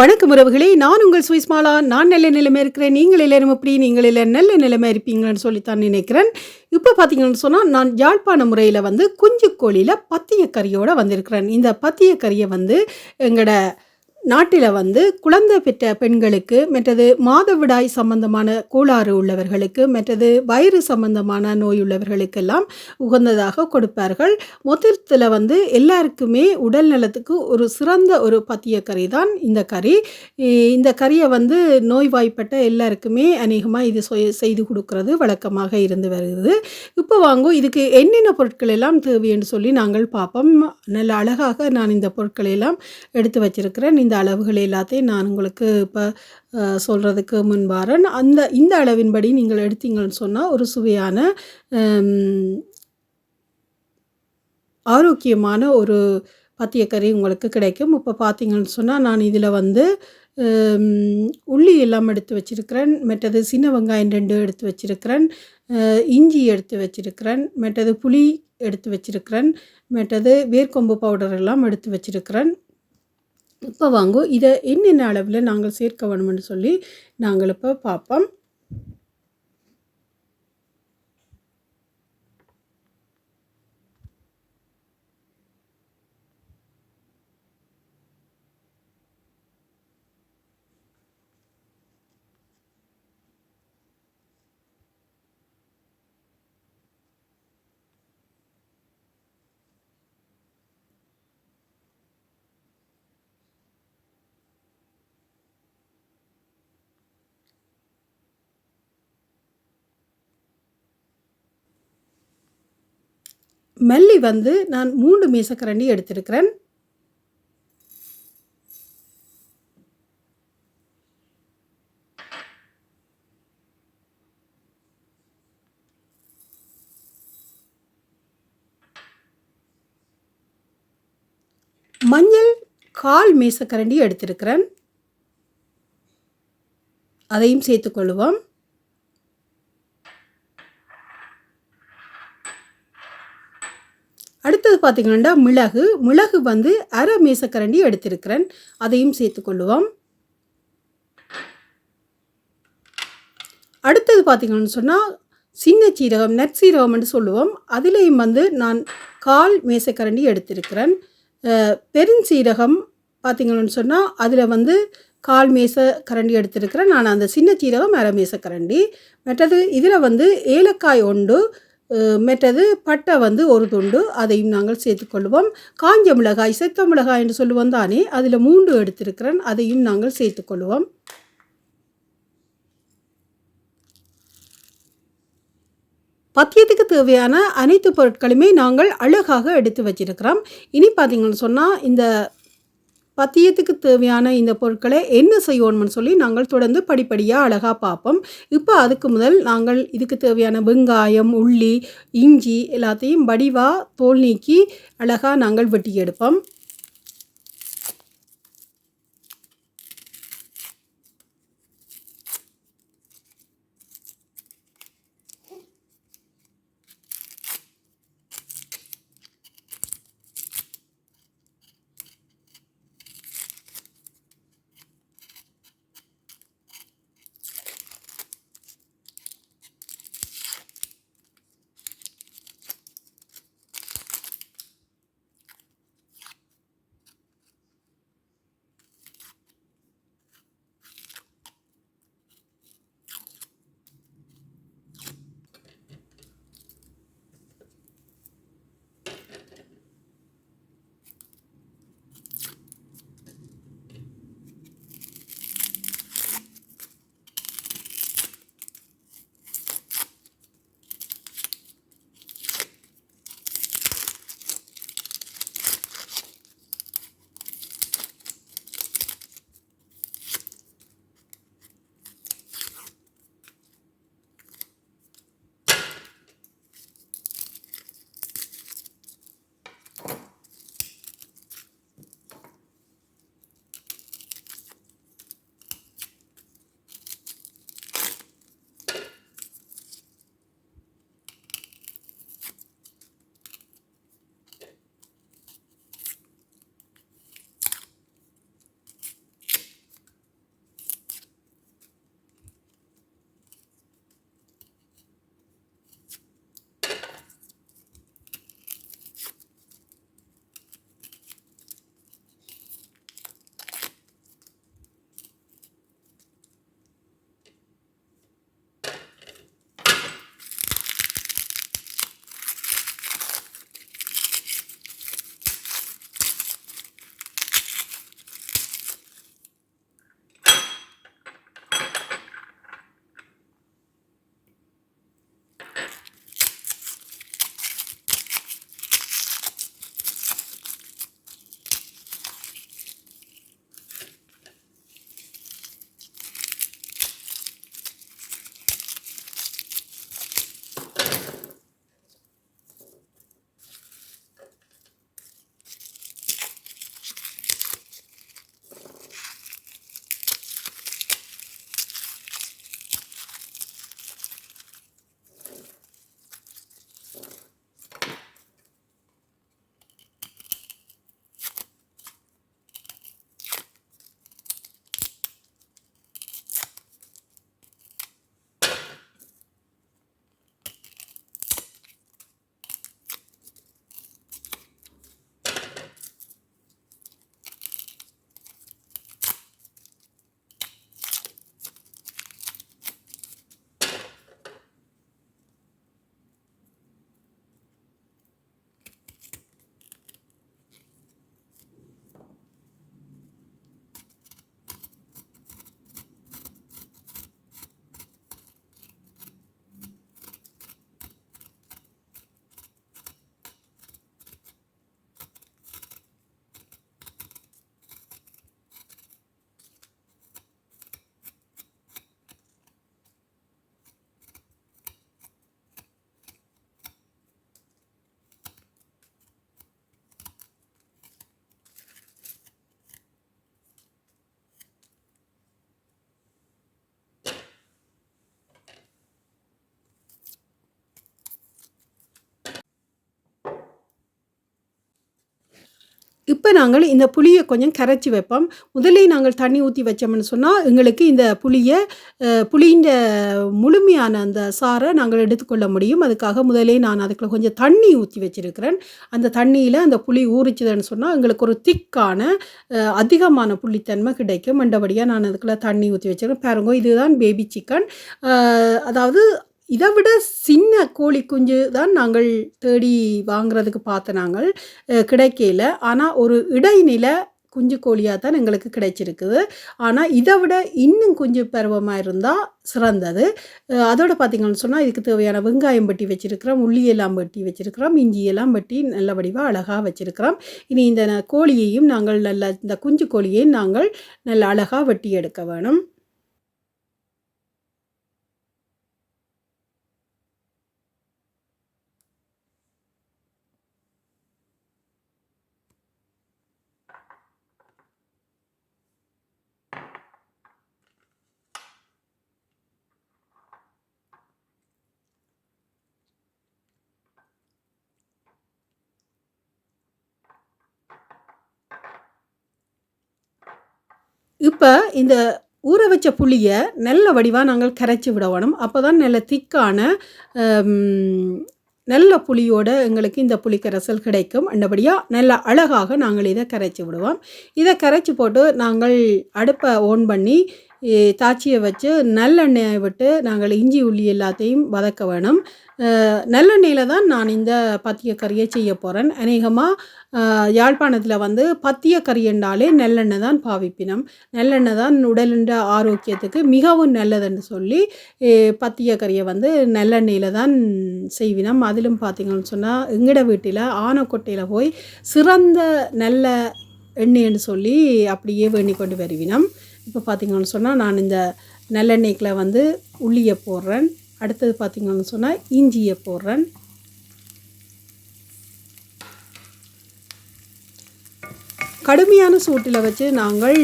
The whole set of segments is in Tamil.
வணக்கம் உறவுகளே நான் உங்கள் சுவிஸ்மாலா. நான் நல்ல நிலைமை இருக்கிறேன். நீங்கள் எல்லாரும் எப்படி? நீங்கள் எல்லாம் நல்ல நிலைமை இருப்பீங்கன்னு சொல்லித்தான் நினைக்கிறேன். இப்போ பார்த்தீங்கன்னு சொன்னால் நான் யாழ்ப்பாண முறையில் வந்து குஞ்சு கோழியில் பத்திய கறியோடு வந்திருக்கிறேன். இந்த பத்திய கறியை வந்து எங்களோட நாட்டில் வந்து குழந்தை பெற்ற பெண்களுக்கு மற்றது மாதவிடாய் சம்பந்தமான கோளாறு உள்ளவர்களுக்கு மற்றது வயிறு சம்பந்தமான நோய் உள்ளவர்களுக்கெல்லாம் உகந்ததாக கொடுப்பார்கள். மொத்தத்தில் வந்து எல்லாருக்குமே உடல் நலத்துக்கு ஒரு சிறந்த ஒரு பத்திய கறி தான் இந்த கறி. இந்த கறியை வந்து நோய்வாய்ப்பட்ட எல்லாருக்குமே அநேகமாக இது செய்து கொடுக்கறது வழக்கமாக இருந்து வருகிறது. இப்போ வாங்கும் இதுக்கு என்னென்ன பொருட்கள் எல்லாம் தேவைன்னு சொல்லி நாங்கள் பார்ப்போம். நல்ல அழகாக நான் இந்த பொருட்களை எல்லாம் எடுத்து வச்சிருக்கிறேன். இந்த அளவுகள் எல்லாத்தையும் நான் உங்களுக்கு இப்போ சொல்கிறதுக்கு முன்பாரன் அந்த இந்த அளவின்படி நீங்கள் எடுத்தீங்கன்னு சொன்னால் ஒரு சுவையான ஆரோக்கியமான ஒரு பத்தியக்கறி உங்களுக்கு கிடைக்கும். இப்போ பார்த்தீங்கன்னு சொன்னால் நான் இதில் வந்து உள்ளி எல்லாம் எடுத்து வச்சுருக்கிறேன். மற்றது சின்ன வெங்காயம் ரெண்டு எடுத்து வச்சுருக்கிறேன். இஞ்சி எடுத்து வச்சுருக்கிறேன். மற்றது புளி எடுத்து வச்சிருக்கிறேன். மற்றது வேர்க்கொம்பு பவுடர் எல்லாம் எடுத்து வச்சிருக்கிறேன். இப்போ வாங்கோ இதை என்னென்ன அளவில் நாங்கள் சேர்க்க வேணும்னு சொல்லி நாங்கள் இப்போ பார்ப்போம் மல்லி வந்து நான் மூன்று மீசக்கரண்டி எடுத்திருக்கிறேன். மஞ்சள் கால் மீசக்கரண்டி எடுத்திருக்கிறேன். அதையும் சேர்த்துக்கொள்வோம் அடுத்தது பார்த்திங்கன்னா மிளகு. மிளகு வந்து அரை மேசக்கரண்டி எடுத்திருக்கிறேன். அதையும் சேர்த்துக்கொள்ளுவோம் அடுத்தது பார்த்திங்கன்னு சொன்னால் சின்ன சீரகம் நற்சீரகம்னு சொல்லுவோம். அதுலேயும் வந்து நான் கால் மேசக்கரண்டி எடுத்திருக்கிறேன். பெருஞ்சீரகம் பார்த்திங்கன்னு சொன்னால் அதில் வந்து கால் மேச கரண்டி எடுத்திருக்கிறேன். நான் அந்த சின்ன சீரகம் அரை மேச கரண்டி மற்றது இதில் வந்து ஏலக்காய் ஒன்று மற்றது பட்டை வந்து ஒரு துண்டு அதையும் நாங்கள் சேர்த்துக்கொள்வோம். காஞ்ச மிளகாய் செத்த மிளகாய் என்று சொல்லுவோம் தானே அதில் மூன்று எடுத்திருக்கிறேன் அதையும் நாங்கள் சேர்த்துக்கொள்வோம். பத்தியத்துக்கு தேவையான அனைத்து பொருட்களுமே நாங்கள் அழகாக எடுத்து வச்சிருக்கிறோம். இனி பார்த்தீங்கன்னு சொன்னால் இந்த பத்தியத்துக்கு தேவையான இந்த பொருட்களை என்ன செய்யணும்னு சொல்லி நாங்கள் தொடர்ந்து படிப்படியாக அழகாக பார்ப்போம். இப்போ அதுக்கு முதல் நாங்கள் இதுக்கு தேவையான வெங்காயம் உள்ளி இஞ்சி எல்லாத்தையும் வடிவாக தோல் நீக்கி அழகாக நாங்கள் வெட்டி எடுப்போம். இப்போ நாங்கள் இந்த புளியை கொஞ்சம் கரைச்சி வைப்போம். முதலே நாங்கள் தண்ணி ஊற்றி வச்சோம்னு சொன்னால் எங்களுக்கு இந்த புளியை புளியின் முழுமையான அந்த சாரை நாங்கள் எடுத்துக்கொள்ள முடியும். அதுக்காக முதலே நான் அதுக்குள்ள கொஞ்சம் தண்ணி ஊற்றி வச்சுருக்கிறேன். அந்த தண்ணியில் அந்த புளி ஊறிச்சுதுன்னு சொன்னால் எங்களுக்கு ஒரு திக்கான அதிகமான புளித்தன்மை கிடைக்கும். மண்டபடியாக நான் அதுக்குள்ள தண்ணி ஊற்றி வச்சுருக்கேன். பாருங்க இதுதான் பேபி சிக்கன் அதாவது இதை விட சின்ன கோழி குஞ்சு தான் நாங்கள் தேடி வாங்குறதுக்கு பார்த்த நாங்கள் கிடைக்கல ஆனால் ஒரு இடைநில குஞ்சு கோழியாக தான் எங்களுக்கு கிடைச்சிருக்குது. ஆனால் இதை விட இன்னும் குஞ்சு பருவமாக இருந்தால் சிறந்தது. அதோட பார்த்திங்கன்னு சொன்னால் இதுக்கு தேவையான வெங்காயம் வெட்டி வச்சுருக்கிறோம் உள்ளியெல்லாம் வெட்டி வச்சுருக்கிறோம் இஞ்சியெல்லாம் வெட்டி நல்ல வடிவாக அழகாக வச்சுருக்கிறோம். இனி இந்த ந- கோழியையும் நாங்கள் நல்ல இந்த குஞ்சு கோழியையும் நாங்கள் நல்ல அழகாக வெட்டி எடுக்க வேணும். அப்போ இந்த ஊற வச்ச புளியை நல்ல வடிவாக நாங்கள் கரைச்சி விடணும் அப்போ தான் நல்ல திக்கான நல்ல புளியோட எங்களுக்கு இந்த புளிக்கரைசல் கிடைக்கும். அண்டபடியாக நல்ல அழகாக நாங்கள் இதை கரைச்சி விடுவோம். இதை கரைச்சி போட்டு நாங்கள் அடுப்பை ஓன் பண்ணி தாச்சியை வச்சு நல்லெண்ணெயை விட்டு நாங்கள் இஞ்சி உள்ளி எல்லாத்தையும் வதக்க வேணும். நல்லெண்ணெயில் தான் நான் இந்த பத்திய கறியை செய்ய போகிறேன் அநேகமாக யாழ்ப்பாணத்தில் வந்து பத்திய கறி என்றாலே நல்லெண்ணெய் தான் பாவிப்பினம். நல்லெண்ணெய் தான் உடலுண்ட ஆரோக்கியத்துக்கு மிகவும் நல்லதுன்னு சொல்லி பத்திய கறியை வந்து நல்லெண்ணெயில் தான் செய்வினம். அதிலும் பார்த்தீங்கன்னு சொன்னால் எங்கட வீட்டில் ஆனக்கொட்டையில் போய் சிறந்த நல்ல எண்ணெய்ன்னு சொல்லி அப்படியே வேண்டிக் கொண்டு வருவினம். இப்போ பார்த்திங்கன்னு சொன்னால் நான் இந்த நல்லெண்ணெய்க்கில் வந்து உள்ளியை போடுறேன். அடுத்தது பார்த்தீங்கன்னு சொன்னால் இஞ்சியை போடுறேன். கடுமையான சூட்டில் வச்சு நாங்கள்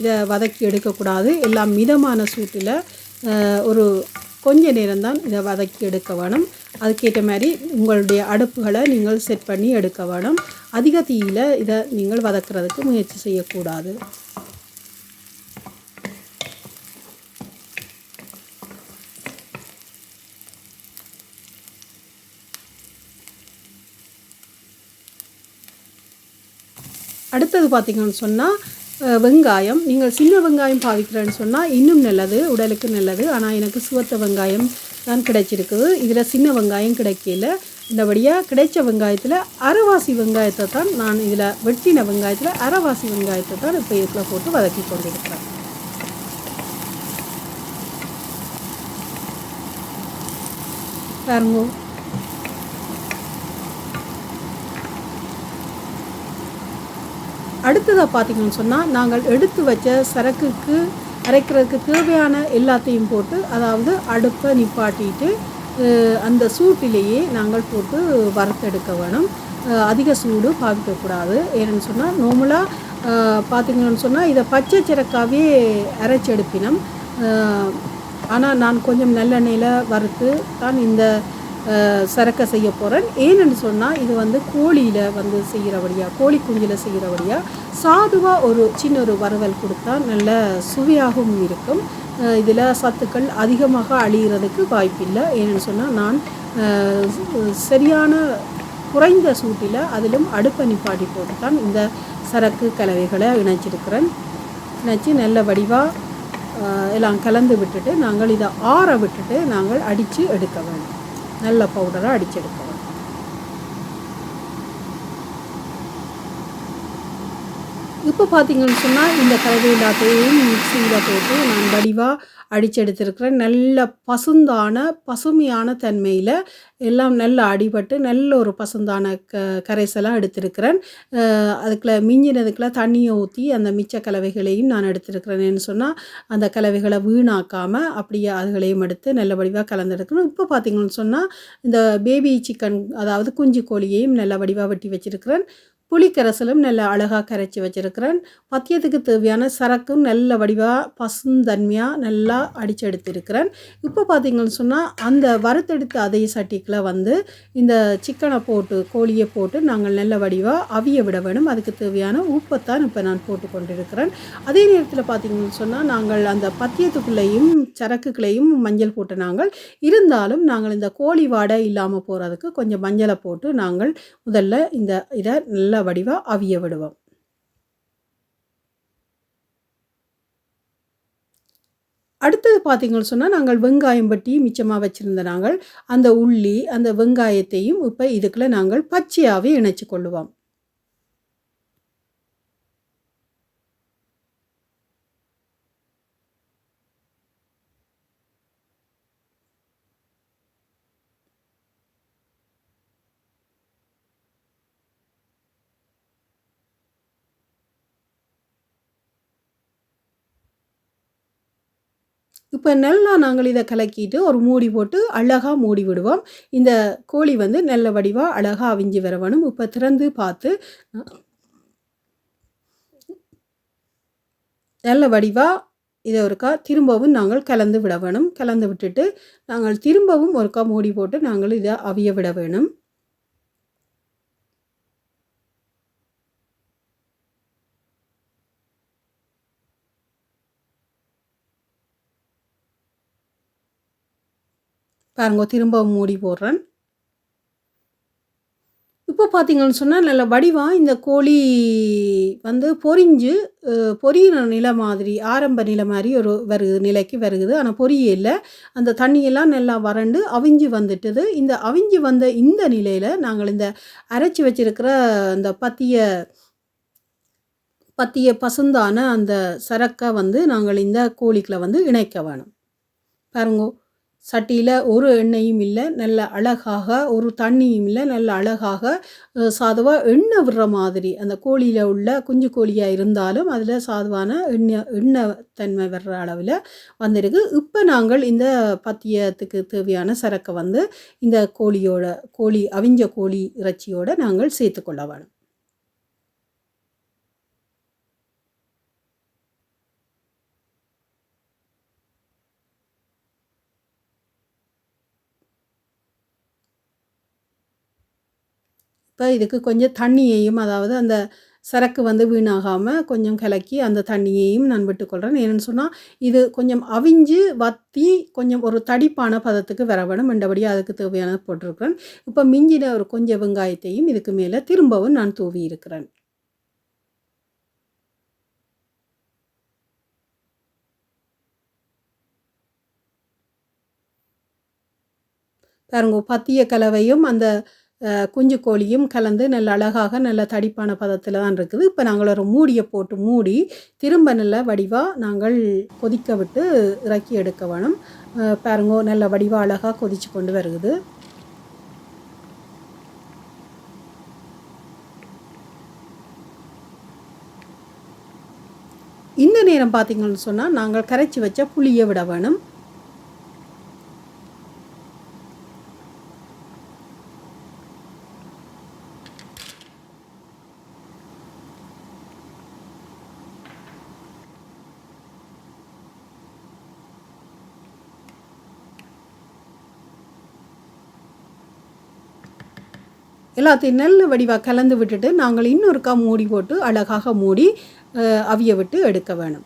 இதை வதக்கி எடுக்கக்கூடாது. எல்லாம் மிதமான சூட்டில் ஒரு கொஞ்ச நேரம்தான் இதை வதக்கி எடுக்க வேணும். அதுக்கேற்ற மாதிரி உங்களுடைய அடுப்புகளை நீங்கள் செட் பண்ணி எடுக்க வேணும். அதிக தீயில் இதை நீங்கள் வதக்குறதுக்கு முயற்சி செய்யக்கூடாது. அடுத்தது பார்த்தீங்கன்னு சொன்னால் வெங்காயம். நீங்கள் சின்ன வெங்காயம் பாவிக்கிறேன்னு சொன்னால் இன்னும் நல்லது உடலுக்கு நல்லது. ஆனால் எனக்கு சுவத்த வெங்காயம் தான் கிடைச்சிருக்குது. இதில் சின்ன வெங்காயம் கிடைக்கல. இந்தபடியாக கிடைச்ச வெங்காயத்தில் அரைவாசி வெங்காயத்தை தான் நான் இதில் வெட்டின வெங்காயத்தில் அரைவாசி வெங்காயத்தை தான் இப்போ இதில் போட்டு வதக்கி கொண்டிருக்கிறேன். பாருங்க. அடுத்ததாக பார்த்தீங்கன்னு சொன்னால் நாங்கள் எடுத்து வச்ச சரக்குக்கு அரைக்கிறதுக்கு தேவையான எல்லாத்தையும் போட்டு அதாவது அடுப்பை நிப்பாட்டிட்டு அந்த சூட்டிலேயே நாங்கள் போட்டு வறுத்தெடுக்க வேணும். அதிக சூடு பாவிக்கக்கூடாது. ஏன்னு சொன்னால் நார்மலாக பார்த்தீங்கன்னு சொன்னால் இதை பச்சை சிறக்காவே அரைச்சி எடுப்பினோம் ஆனால் நான் கொஞ்சம் நல்லெண்ணெயில் வறுத்து தான் இந்த சரக்கை செய்ய போகிறேன் ஏன்னு சொன்னால் இது வந்து கோழியில் வந்து செய்கிறபடியாக கோழி குஞ்சில் செய்கிறபடியாக சாதுவாக ஒரு சின்ன ஒரு வறுவல் கொடுத்தா நல்ல சுவையாகவும் இருக்கும். இதில் சத்துக்கள் அதிகமாக அழிகிறதுக்கு வாய்ப்பில்லை. ஏன்னு சொன்னால் நான் சரியான குறைந்த சூட்டில் அதிலும் அடுப்பை நிப்பாட்டி போட்டு தான் இந்த சரக்கு கலவைகளை இணைச்சிருக்கிறேன். இணைச்சி நல்ல வடிவாக எல்லாம் கலந்து விட்டுட்டு நாங்கள் இதை ஆற விட்டுட்டு நாங்கள் அடித்து எடுக்க வேண்டும். நல்ல பவுடராக அடிச்செடுப்போம் எடுக்க வேண்டும் இப்போ பார்த்தீங்கன்னு சொன்னால் இந்த கலவை எல்லாத்தையும் மிக்சியில் போட்டு நான் வடிவாக அடித்து எடுத்திருக்கிறேன் நல்ல பசுந்தான பசுமையான தன்மையில் எல்லாம் நல்லா அடிபட்டு நல்ல ஒரு பசுந்தான க கரைசலாக எடுத்திருக்கிறேன். அதுக்குள்ள மிஞ்சினதுக்குள்ள தண்ணியை ஊற்றி அந்த மிச்ச கலவைகளையும் நான் எடுத்திருக்கிறேன்னு சொன்னால் அந்த கலவைகளை வீணாக்காமல் அப்படியே அதுகளையும் எடுத்து நல்ல வடிவாக கலந்தெடுக்கணும். இப்போ பார்த்தீங்கன்னு சொன்னால் இந்த பேபி சிக்கன் அதாவது குஞ்சு கோழியையும் நல்ல வடிவாக வெட்டி வச்சிருக்கிறேன். புளிக்கரைசலும் நல்ல அழகாக கரைச்சி வச்சுருக்கிறேன். பத்தியத்துக்கு தேவையான சரக்கும் நல்ல வடிவாக பசுந்தன்மையாக நல்லா அடித்து எடுத்திருக்கிறேன் இப்போ பார்த்தீங்கன்னு சொன்னால் அந்த வறுத்தெடுத்த அதே சட்டிக்கில் வந்து இந்த சிக்கனை போட்டு கோழியை போட்டு நாங்கள் நல்ல வடிவாக அவிய விட வேணும். அதுக்கு தேவையான உப்பைத்தான் இப்போ நான் போட்டு கொண்டிருக்கிறேன். அதே நேரத்தில் பார்த்தீங்கன்னு சொன்னால் நாங்கள் அந்த பத்தியத்துக்குள்ளேயும் சரக்குக்குள்ளேயும் மஞ்சள் போட்டு நாங்கள் இருந்தாலும் நாங்கள் இந்த கோழி வாடை இல்லாமல் போகிறதுக்கு கொஞ்சம் மஞ்சளை போட்டு நாங்கள் முதல்ல இந்த இதை நல்லா வடிவா அவிய விடுவோம். அடுத்தது பார்த்தீங்கன்னு சொன்னால் நாங்கள் வெங்காயம் பட்டி மிச்சமாக வச்சுருந்த நாங்கள் அந்த உள்ளி அந்த வெங்காயத்தையும் இப்போ இதுக்குள்ளே நாங்கள் பச்சையாகவே இணைச்சி கொள்ளுவோம். இப்போ நல்லா நாங்கள் இதை கலக்கிட்டு ஒரு மூடி போட்டு அழகாக மூடி விடுவோம். இந்த கோழி வந்து நல்ல வடிவாக அழகாக அவிஞ்சு வர வேணும் இப்போ திறந்து பார்த்து நல்ல வடிவாக இதை ஒருக்கா திரும்பவும் நாங்கள் கலந்து விட வேணும் கலந்து விட்டுட்டு நாங்கள் திரும்பவும் ஒருக்கா மூடி போட்டு நாங்கள் இதை அவிய விட வேணும். பாருங்க திரும்ப மூடி போடுறேன். இப்போ பார்த்தீங்கன்னு சொன்னால் நல்ல வடிவாக இந்த கோழி வந்து பொரிஞ்சு பொரியிற நிலை மாதிரி ஆரம்ப நிலை மாதிரி ஒரு வருது நிலைக்கு வருகுது ஆனால் பொரிய இல்லை. அந்த தண்ணியெல்லாம் நல்லா வறண்டு அவிஞ்சு வந்துட்டுது. இந்த அவிஞ்சு வந்த இந்த நிலையில் நாங்கள் இந்த அரைச்சி வச்சிருக்கிற அந்த பத்திய பத்திய பசுந்தான அந்த சரக்கை வந்து நாங்கள் இந்த கோழிக்குள்ள வந்து இணைக்க வேணும். பாருங்கோ சட்டியில் ஒரு எண்ணெயும் இல்லை நல்ல அழகாக ஒரு தண்ணியும் இல்லை நல்ல அழகாக சாதுவாக எண்ணெய் விடுற மாதிரி. அந்த கோழியில் உள்ள குஞ்சு கோழியாக இருந்தாலும் அதில் சாதுவான எண்ணெய் எண்ணெய் தன்மை வர்ற அளவில் வந்திருக்கு. இப்போ நாங்கள் இந்த பத்தியத்துக்கு தேவையான சரக்கை வந்து இந்த கோழியோட கோழி அவிஞ்ச கோழி இறைச்சியோடு நாங்கள் சேர்த்துக்கொள்ள வேணும். இப்போ இதுக்கு கொஞ்சம் தண்ணியையும் அதாவது அந்த சரக்கு வந்து வீணாகாமல் கொஞ்சம் கலக்கி அந்த தண்ணியையும் நான் விட்டுக்கொள்கிறேன் ஏன்னு சொன்னால் இது கொஞ்சம் அவிஞ்சு வத்தி கொஞ்சம் ஒரு தடிப்பான பதத்துக்கு வர வேணும் மண்டபடியாக அதுக்கு தேவையானது போட்டிருக்கிறேன். இப்போ மிஞ்சின ஒரு கொஞ்சம் வெங்காயத்தையும் இதுக்கு மேலே திரும்பவும் நான் தூவி இருக்கிறேன். பாருங்க பத்திய கலவையும் அந்த குஞ்சு கோழியும் கலந்து நல்ல அழகாக நல்ல தடிப்பான பதத்தில் தான் இருக்குது. இப்போ நாங்கள் ஒரு மூடியை போட்டு மூடி திரும்ப நல்ல வடிவாக நாங்கள் கொதிக்க விட்டு இறக்கி எடுக்க வேணும். பாருங்கோ நல்ல வடிவாக அழகாக கொதிச்சு கொண்டு வருகுது இந்த நேரம் பார்த்திங்கன்னு சொன்னால் நாங்கள் கரைச்சி வச்ச புளியை விட வேணும். எல்லாத்தையும் நல்ல வடிவாக கலந்து விட்டுட்டு நாங்கள் இன்னொருக்கா மூடி போட்டு அழகாக மூடி அவிய விட்டு எடுக்க வேணும்.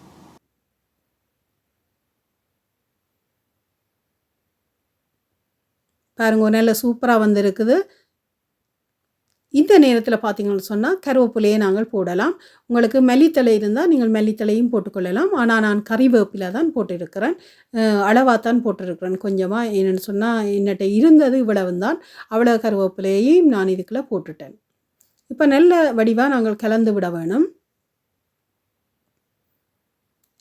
பாருங்க நல்ல சூப்பராக வந்திருக்குது. இந்த நேரத்தில் பார்த்தீங்கன்னு சொன்னால் கருவேப்பிலையை நாங்கள் போடலாம். உங்களுக்கு மல்லித்தலை இருந்தால் நீங்கள் மல்லித்தலையும் போட்டுக்கொள்ளலாம். ஆனால் நான் கறிவேப்பிலை தான் போட்டிருக்கிறேன். அளவாக தான் போட்டிருக்கிறேன். கொஞ்சமாக என்னென்னு சொன்னால் என்னட்ட இருந்தது இவ்வளவு தான். அவ்வளோ கருவேப்பிலையையும் நான் இதுக்குள்ளே போட்டுட்டேன். இப்போ நல்ல வடிவாக நாங்கள் கலந்து விட வேணும்.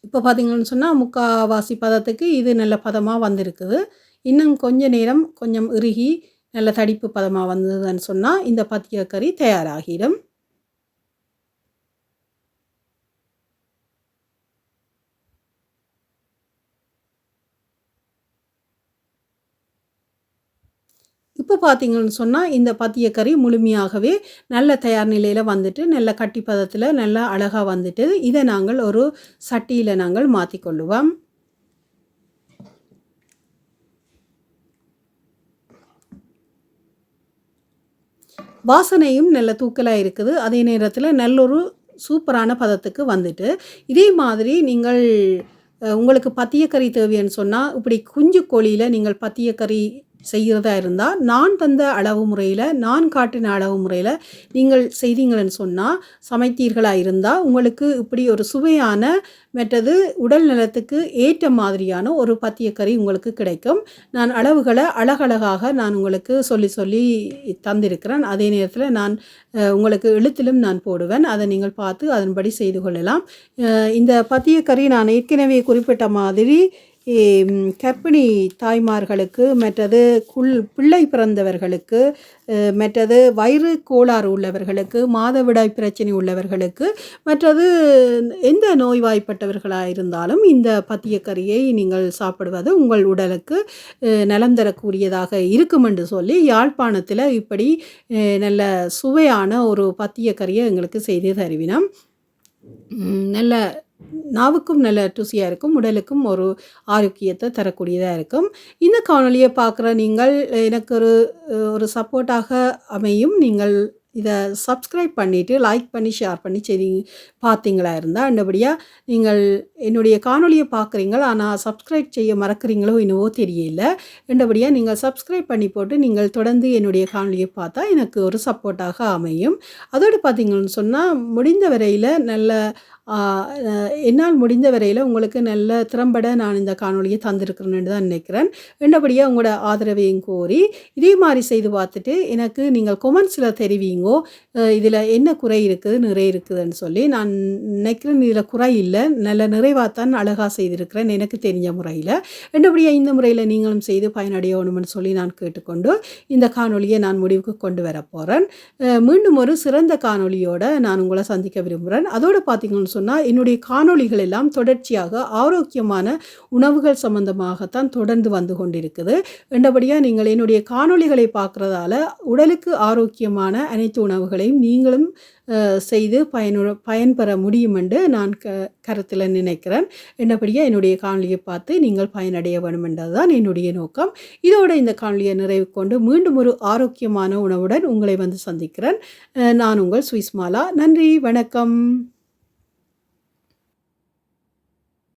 இப்போ பார்த்தீங்கன்னு சொன்னால் முக்காவாசி பதத்துக்கு இது நல்ல பதமாக வந்திருக்குது. இன்னும் கொஞ்ச நேரம் கொஞ்சம் இறுகி நல்ல தடிப்பு பதமாக வந்ததுன்னு சொன்னால் இந்த பத்திய கறி தயாராகிடும். இப்போ பார்த்தீங்கன்னு சொன்னால் இந்த பத்தியக்கறி முழுமையாகவே நல்ல தயார் நிலையில் வந்துட்டு நல்ல கட்டி பதத்தில் நல்லா அழகாக வந்துட்டு இதை நாங்கள் ஒரு சட்டியில் நாங்கள் மாற்றிக்கொள்ளுவோம் வாசனையும் நல்ல தூக்கலாக இருக்குது. அதே நேரத்தில் நல்லொரு சூப்பரான பதத்துக்கு வந்துட்டு இதே மாதிரி நீங்கள் உங்களுக்கு பத்தியக்கறி தேவைன்னு சொன்னால் இப்படி குஞ்சு கோழியில் நீங்கள் பத்தியக்கறி செய்கிறதா இருந்தால் நான் தந்த அளவு முறையில் நான் காட்டின அளவு முறையில் நீங்கள் செய்தீங்கன்னு சொன்னால் சமைத்தீர்களாக இருந்தால் உங்களுக்கு இப்படி ஒரு சுவையான மற்றது உடல் நலத்துக்கு ஏற்ற மாதிரியான ஒரு பத்தியக்கறி உங்களுக்கு கிடைக்கும். நான் அளவுகளை அழகழகாக நான் உங்களுக்கு சொல்லி சொல்லி தந்திருக்கிறேன். அதே நேரத்தில் நான் உங்களுக்கு எழுத்திலும் நான் போடுவேன். அதை நீங்கள் பார்த்து அதன்படி செய்து கொள்ளலாம். இந்த பத்தியக்கறி நான் ஏற்கனவே குறிப்பிட்ட மாதிரி கர்ப்பிணி தாய்மார்களுக்கு மற்றது குள் பிள்ளை பிறந்தவர்களுக்கு மற்றது வயிறு கோளாறு உள்ளவர்களுக்கு மாதவிடாய் பிரச்சனை உள்ளவர்களுக்கு மற்றது எந்த நோய்வாய்ப்பட்டவர்களாக இருந்தாலும் இந்த பத்தியக்கறியை நீங்கள் சாப்பிடுவது உங்கள் உடலுக்கு நலம் தரக்கூடியதாக இருக்கும் என்று சொல்லி யாழ்ப்பாணத்தில் இப்படி நல்ல சுவையான ஒரு பத்தியக்கறியை எங்களுக்கு செய்து தருவினோம். நல்ல நாவுக்கும் நல்ல ருசியாக இருக்கும் உடலுக்கும் ஒரு ஆரோக்கியத்தை தரக்கூடியதாக இருக்கும். இந்த காணொலியை பார்க்குற நீங்கள் எனக்கு ஒரு ஒரு சப்போர்ட்டாக அமையும். நீங்கள் இதை சப்ஸ்கிரைப் பண்ணிவிட்டு லைக் பண்ணி ஷேர் பண்ணி செய்தி பார்த்தீங்களா இருந்தால் அண்டபடியாக நீங்கள் என்னுடைய காணொளியை பார்க்குறீங்க ஆனால் சப்ஸ்கிரைப் செய்ய மறக்கிறீங்களோ என்னவோ தெரியல. அண்டபடியாக நீங்கள் சப்ஸ்கிரைப் பண்ணி போட்டு நீங்கள் தொடர்ந்து என்னுடைய காணொலியை பார்த்தா எனக்கு ஒரு சப்போர்ட்டாக அமையும். அதோடு பார்த்தீங்கன்னு சொன்னால் முடிந்த வரையில் நல்ல என்னால் முடிந்த வரையில் உங்களுக்கு நல்ல திறம்பட நான் இந்த காணொலியை தந்திருக்கிறேன்னு தான் நினைக்கிறேன். என்னபடியாக உங்களோட ஆதரவையும் கோரி இதே மாதிரி செய்து பார்த்துட்டு எனக்கு நீங்கள் கொமெண்ட்ஸில் தெரிவிங்கோ இதில் என்ன குறை இருக்குது நிறை இருக்குதுன்னு சொல்லி நான் நினைக்கிறேன். இதில் குறை இல்லை நல்ல நிறைவாகத்தான் அழகாக செய்திருக்கிறேன் எனக்கு தெரிஞ்ச முறையில். என்னபடியாக இந்த முறையில் நீங்களும் செய்து பயனடையணும்னு சொல்லி நான் கேட்டுக்கொண்டு இந்த காணொலியை நான் முடிவுக்கு கொண்டு வர போகிறேன் மீண்டும் ஒரு சிறந்த காணொலியோடு நான் உங்களை சந்திக்க விரும்புகிறேன் அதோடு பார்த்தீங்கன்னு சொன்னால் என்னுடைய காணொளிகள் எல்லாம் தொடர்ச்சியாக ஆரோக்கியமான உணவுகள் சம்பந்தமாகத்தான் தொடர்ந்து வந்து கொண்டிருக்குது. என்றபடியாக நீங்கள் என்னுடைய காணொளிகளை பார்க்குறதால உடலுக்கு ஆரோக்கியமான அனைத்து உணவுகளையும் நீங்களும் செய்து பயனு பயன்பெற முடியும் என்று நான் க கருத்தில் நினைக்கிறேன். என்னபடியாக என்னுடைய காணொலியை பார்த்து நீங்கள் பயனடைய வேண்டும் என்றதுதான் என்னுடைய நோக்கம். இதோட இந்த காணொலியை நிறைவு கொண்டு மீண்டும் ஒரு ஆரோக்கியமான உணவுடன் உங்களை வந்து சந்திக்கிறேன். நான் உங்கள் சுவிஸ்மாலா. நன்றி வணக்கம்.